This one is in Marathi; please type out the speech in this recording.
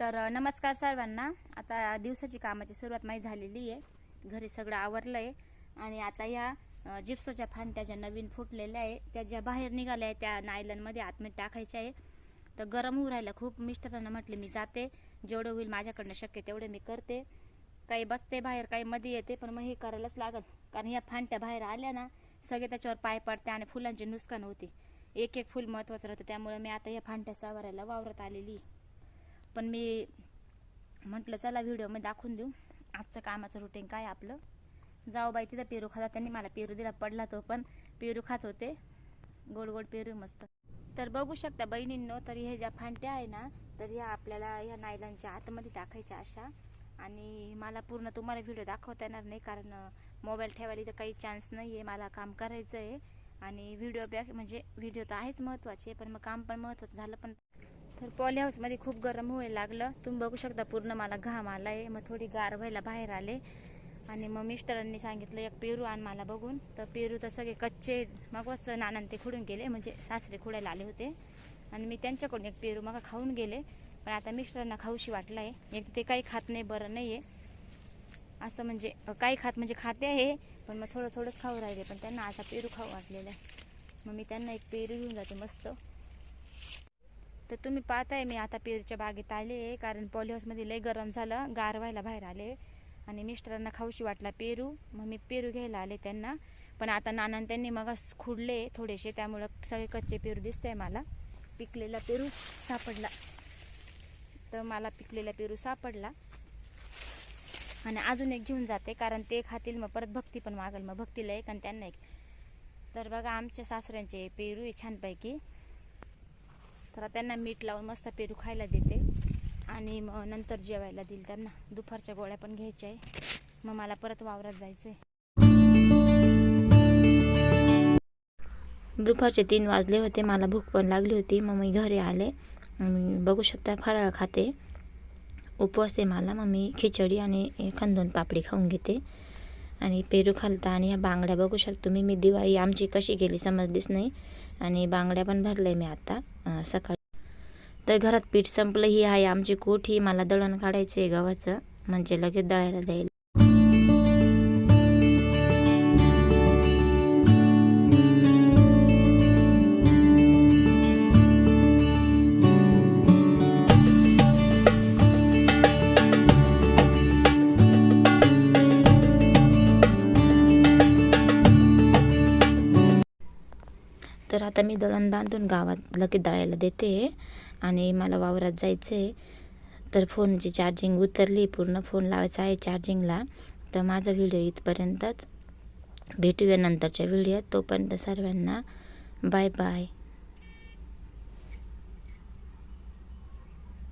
तर नमस्कार सर्वांना. आता दिवसाची कामाची सुरुवात माहीत झालेली आहे. घरी सगळं आवरलं आहे आणि आता या जिप्सोच्या फांट्या ज्या नवीन फुटलेल्या आहे त्या ज्या बाहेर निघाल्या आहे त्या नायलनमध्ये आतमध्ये टाकायच्या आहे. तर गरम होऊ राहिलं. खूप मिस्टरांना म्हटले मी जाते. जेवढं होईल माझ्याकडनं शक्य तेवढं मी करते. काही बसते बाहेर काही मध्ये येते. पण मग हे करायलाच लागत कारण या फांट्या बाहेर आल्या ना सगळे त्याच्यावर पाय पडते आणि फुलांचे नुकसान होते. एक एक फुल महत्त्वाचं राहतं. त्यामुळे मी आता या फांट्या सावरायला वावरत आलेली आहे. पण मी म्हटलं चला व्हिडिओमध्ये दाखवून देऊ. आजचं कामाचं रुटीन काय आपलं? जाऊ बाई तिथं पेरू खाता त्यांनी मला पेरू दिला पडला तो पण. पेरू खात होते. गोड गोड पेरू मस्त. तर बघू शकता बहिणींनो तर हे ज्या फांट्या आहे ना तर ह्या आपल्याला ह्या नायलांच्या आतमध्ये टाकायच्या अशा. आणि मला पूर्ण तुम्हाला व्हिडिओ दाखवता येणार नाही कारण मोबाईल ठेवायला तर काही चान्स नाही आहे मला काम करायचं आहे आणि व्हिडिओ बॅक म्हणजे व्हिडिओ तर आहेच महत्त्वाचे पण मग काम पण महत्त्वाचं झालं पण तर पॉली हाऊसमध्ये खूप गरम व्हायला लागलं. तुम्ही बघू शकता पूर्ण मला घाम आला आहे मग थोडी गार व्हायला बाहेर आले. आणि मग मिस्टरांनी सांगितलं एक पेरू आण मला बघून. तर पेरू तर सगळे कच्चे मग वस्त नानान ते खुडून गेले. म्हणजे सासरे खुडायला आले होते. आणि मी त्यांच्याकडून एक पेरू मग खाऊन गेले. पण आता मिस्टरांना खाऊशी वाटलं आहे एक ते काही खात नाही बरं नाही आहे असं म्हणजे काही खात म्हणजे खाते आहे पण मग थोडं थोडंच खाऊ राहिले. पण त्यांना आता पेरू खाऊ वाटलेलं आहे. मग मी त्यांना एक पेरू घेऊन जाते मस्त. तर तुम्ही पाहताय मी आता पेरूच्या बागेत आले आहे कारण पॉलिहाऊसमध्ये लय गरम झालं गार व्हायला बाहेर आले आणि मिस्टरांना खाऊशी वाटला पेरू मग मी पेरू घ्यायला आले त्यांना. पण आता नानान त्यांनी मग खुडले थोडेसे त्यामुळं सगळे कच्चे पेरू दिसतंय मला. पिकलेला पेरू सापडला. तर मला पिकलेला पेरू सापडला. आणि अजून एक घेऊन जाते कारण ते खातील मग परत भक्ती पण मागल. मग भक्तीला एक आणि त्यांना एक. तर बघा आमच्या सासऱ्यांचे पेरू आहे छानपैकी. तर त्यांना मीठ लावून मस्त पेरू खायला देते. आणि मग नंतर जेवायला देईल त्यांना. दुपारच्या गोळ्या पण घ्यायच्या आहे. मग मला परत वावरात जायचं आहे दुपारचे तीन वाजले होते. मला भूक पण लागली होती. मग मी घरी आले. आणि बघू शकता फराळ खाते. उपवास आहे मला. मग मी खिचडी आणि खंदून पापडी खाऊन घेते. आणि पेरू खालता. आणि ह्या बांगड्या बघू शकतो तुम्ही. मी दिवाळी आमची कशी गेली समजलीच नाही. आणि बांगड्या पण भरल्या मी आता. सकाळी. तर घरात पीठ संपलं ही आहे आमची कोठ. ही मला दळण काढायचं आहे गव्हाचं. म्हणजे लगेच दळायला जाईल आता मी दळण बांधून गावात लगेच दळायला देते आणि मला वावरात जायचं आहे तर फोनची चार्जिंग उतरली पूर्ण फोन लावायचा आहे चार्जिंगला तर माझा व्हिडिओ इथपर्यंतच. भेटूया नंतरच्या व्हिडिओत तोपर्यंत सर्वांना बाय बाय